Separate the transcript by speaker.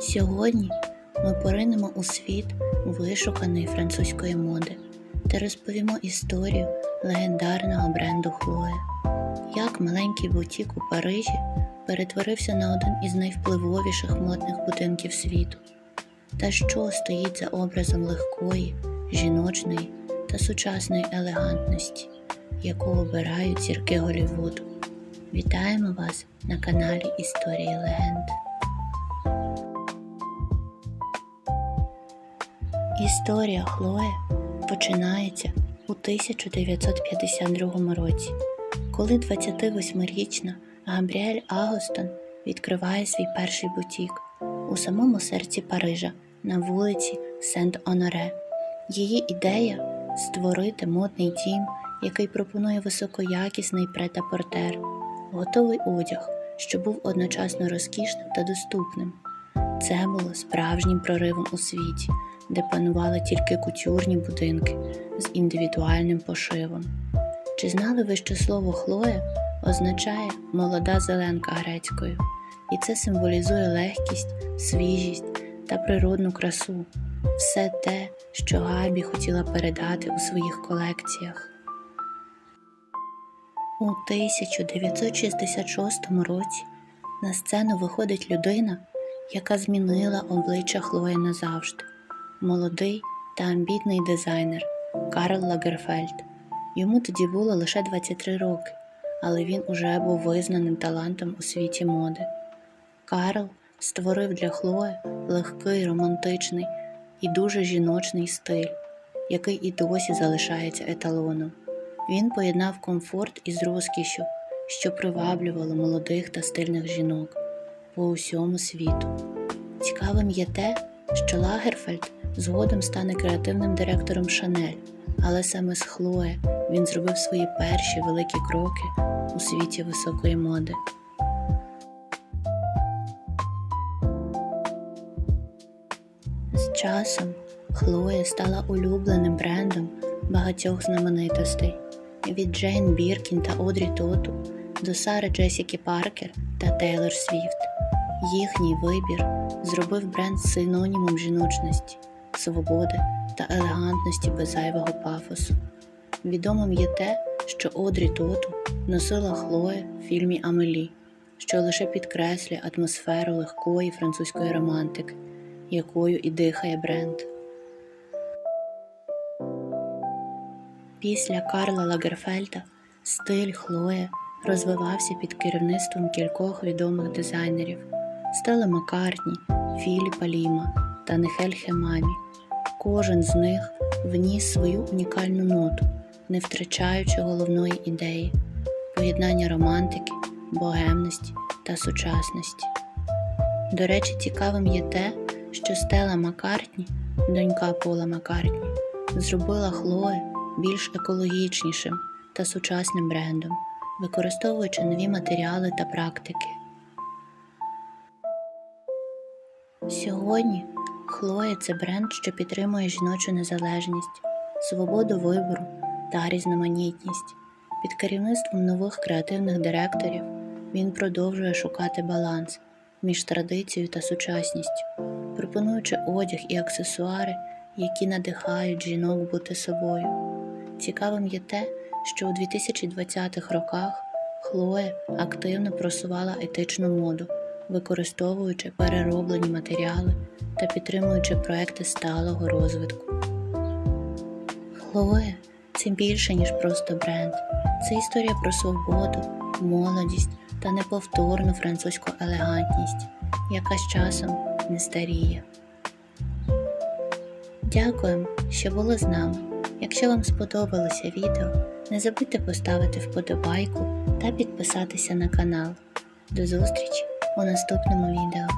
Speaker 1: Сьогодні ми поринемо у світ вишуканої французької моди та розповімо історію легендарного бренду Хлоя, як маленький бутік у Парижі перетворився на один із найвпливовіших модних будинків світу, та що стоїть за образом легкої, жіночної та сучасної елегантності, яку обирають зірки Голлівуду. Вітаємо вас на каналі Історії Легенд. Історія Хлоє починається у 1952 році, коли 28-річна Габріель Агостон відкриває свій перший бутік у самому серці Парижа на вулиці Сент-Оноре. Її ідея створити модний дім, який пропонує високоякісний претапортер, готовий одяг, що був одночасно розкішним та доступним. Це було справжнім проривом у світі, де панували тільки кутюрні будинки з індивідуальним пошивом. Чи знали ви, що слово Хлоя означає молода зеленка грецькою, і це символізує легкість, свіжість та природну красу, все те, що Габі хотіла передати у своїх колекціях. У 1966 році на сцену виходить людина, яка змінила обличчя Хлої назавжди. Молодий та амбітний дизайнер Карл Лагерфельд. Йому тоді було лише 23 роки, але він уже був визнаним талантом у світі моди. Карл створив для Хлої легкий, романтичний і дуже жіночний стиль, який і досі залишається еталоном. Він поєднав комфорт із розкішшю, що приваблювало молодих та стильних жінок по усьому світу. Цікавим є те, що Лагерфельд згодом стане креативним директором Шанель, але саме з Хлоє він зробив свої перші великі кроки у світі високої моди. З часом Хлоя стала улюбленим брендом багатьох знаменитостей від Джейн Біркін та Одрі Тоту до Сари Джесіки Паркер та Тейлор Свіфт. Їхній вибір зробив бренд синонімом жіночності, свободи та елегантності без зайвого пафосу. Відомим є те, що Одрі Тоту носила Хлоя в фільмі Амелі, що лише підкреслює атмосферу легкої французької романтики, якою і дихає бренд. Після Карла Лагерфельда стиль Хлоя розвивався під керівництвом кількох відомих дизайнерів Стелла Маккартні, Філіпа Ліма та Нехель Хемамі. Кожен з них вніс свою унікальну ноту, не втрачаючи головної ідеї поєднання романтики, богемності та сучасності. До речі, цікавим є те, що Стелла Маккартні, донька Пола Маккартні, зробила Хлою більш екологічнішим та сучасним брендом, використовуючи нові матеріали та практики. Сьогодні Хлоя це бренд, що підтримує жіночу незалежність, свободу вибору та різноманітність. Під керівництвом нових креативних директорів він продовжує шукати баланс між традицією та сучасністю, пропонуючи одяг і аксесуари, які надихають жінок бути собою. Цікавим є те, що у 2020-х роках Хлоя активно просувала етичну моду, використовуючи перероблені матеріали та підтримуючи проекти сталого розвитку. Хлоя це більше, ніж просто бренд. Це історія про свободу, молодість та неповторну французьку елегантність, яка з часом не старіє. Дякуємо, що були з нами. Якщо вам сподобалося відео, не забудьте поставити вподобайку та підписатися на канал. До зустрічі у наступному відео.